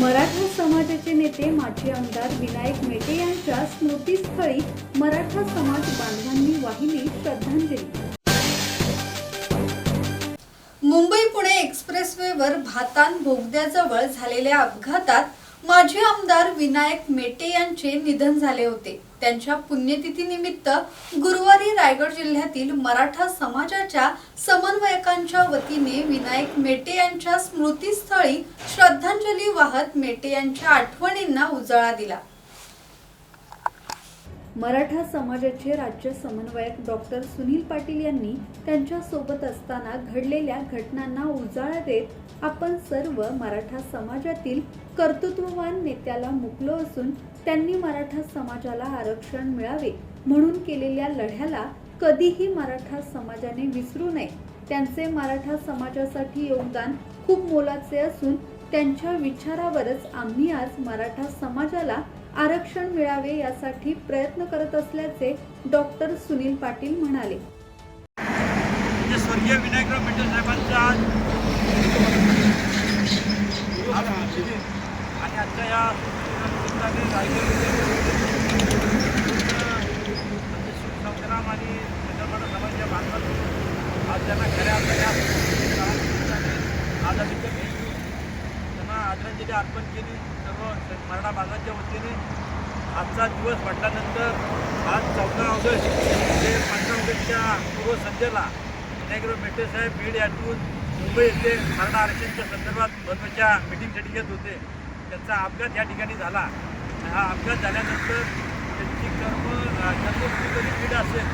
मराठा समाजाचे नेते माजी आमदार विनायक मेटे यांच्या स्मृतीस्थळी मराठा समाज बांधवांनी वाहिली श्रद्धांजली. मुंबई पुणे एक्सप्रेसवेवर भातान बोगद्याजवळ झालेल्या अपघातात माजी आमदार विनायक मेटे यांचे निधन झाले होते. त्यांच्या पुण्यतिथीनिमित्त गुरुवारी रायगड जिल्ह्यातील मराठा समाजाच्या समन्वयकांच्या वतीने विनायक मेटे यांच्या स्मृतीस्थळी श्रद्धांजली वाहत मेटे यांच्या आठवणींना उजाळा दिला. मराठा समाजाचे राज्य समन्वयक डॉक्टर सुनील पाटील यांनी त्यांच्यासोबत असताना घडलेल्या घटनांना उजाळा देत आपण सर्व मराठा समाजातील कर्तृत्ववान नेत्याला मुकलो असून त्यांनी मराठा समाजाला आरक्षण मिळावे म्हणून केलेल्या लढ्याला कधीही मराठा समाजाने विसरू नये. त्यांचे मराठा समाजासाठी योगदान खूप मोलाचे असून त्यांच्या विचारावरच आम्ही आज मराठा समाजाला आरक्षण मिळावे यासाठी प्रयत्न करत असल्याचे डॉक्टर सुनील पाटील म्हणाले. म्हणजे स्वर्गीय विनायकराव मेटे साहेबांचा आणि आजच्या या रायगड जिल्ह्यातील संग्राम आणि छत्रपती समाजाच्या बांधवांनी आज त्यांना खऱ्या खऱ्या निमित्ताने आझादीचं भेट देऊन श्रद्धांजली अर्पण केली सर्व मराठा बांधवांच्या वतीने. आजचा दिवस म्हटल्यानंतर आज चौदा ऑगस्ट ते पंधरा ऑगस्टच्या पूर्वसंध्येला विनायकराव मेटे साहेब बीड यातून मुंबई येथे मराठा आरक्षणच्या संदर्भात महत्त्वाच्या मिटिंगसाठी घेत होते. त्यांचा अपघात या ठिकाणी झाला. हा अपघात झाल्यानंतर त्यांची कर्म जन्मभूमी जरी बीड असेल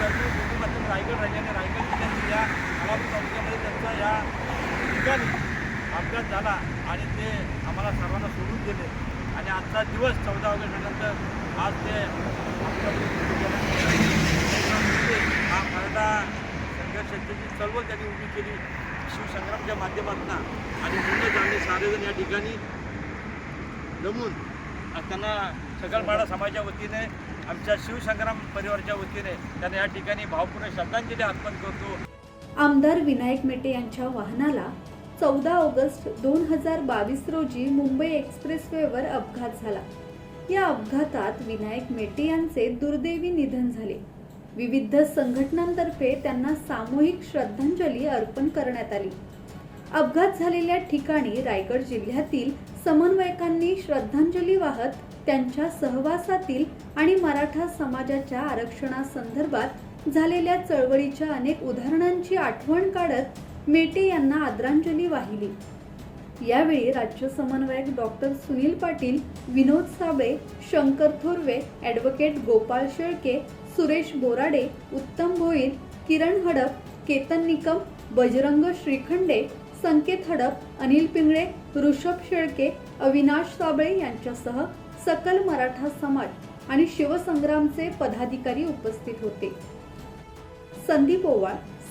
कर्मभूमी मात्र रायगड राहिल्याने रायगड जिल्ह्यातील या अलापूर तालुक्यामध्ये त्यांचा या ठिकाणी अपघात झाला आणि ते आम्हाला सर्वांना सोडून दिले आणि आजचा दिवस चौदा ऑगस्ट नंतर आज ते हा मराठा संघर्षाची चळवळ त्यांनी उभी केली. शिवसंग्रामच्या माध्यमातून आणि म्हणूनच आम्ही सारेजण या ठिकाणी जमून त्यांना सकलपाडा समाजाच्या वतीने आमच्या शिवसंग्राम परिवाराच्या वतीने त्यांना या ठिकाणी भावपूर्ण श्रद्धांजली अर्पण करतो. आमदार विनायक मेटे यांच्या वाहनाला चौदा ऑगस्ट दोन हजार बावीस रोजी मुंबई एक्सप्रेसवेवर अपघात झाला. या अपघातात विनायक मेटे यांचे दुर्दैवी निधन झाले. विविध संघटनांतर्फे त्यांना सामूहिक श्रद्धांजली अर्पण करण्यात आली. अपघात झालेल्या ठिकाणी रायगड जिल्ह्यातील समन्वयकांनी श्रद्धांजली वाहत त्यांच्या सहवासातील आणि मराठा समाजाच्या आरक्षणासंदर्भात झालेल्या चळवळीच्या अनेक उदाहरणांची आठवण काढत मेटे यांना आदरांजली वाहिली. यावेळी राज्य समन्वयक डॉक्टर सुनील पाटील विनोद साबळे शंकर थोरवे ॲडव्होकेट गोपाळ शेळके सुरेश बोराडे उत्तम भोईर किरण हडप केतन निकम बजरंग श्रीखंडे संकेत हडप अनिल पिंगळे ऋषभ शेळके अविनाश साबळे यांच्यासह सकल मराठा समाज आणि शिवसंग्रामचे पदाधिकारी उपस्थित होते. संदीप ओवाळ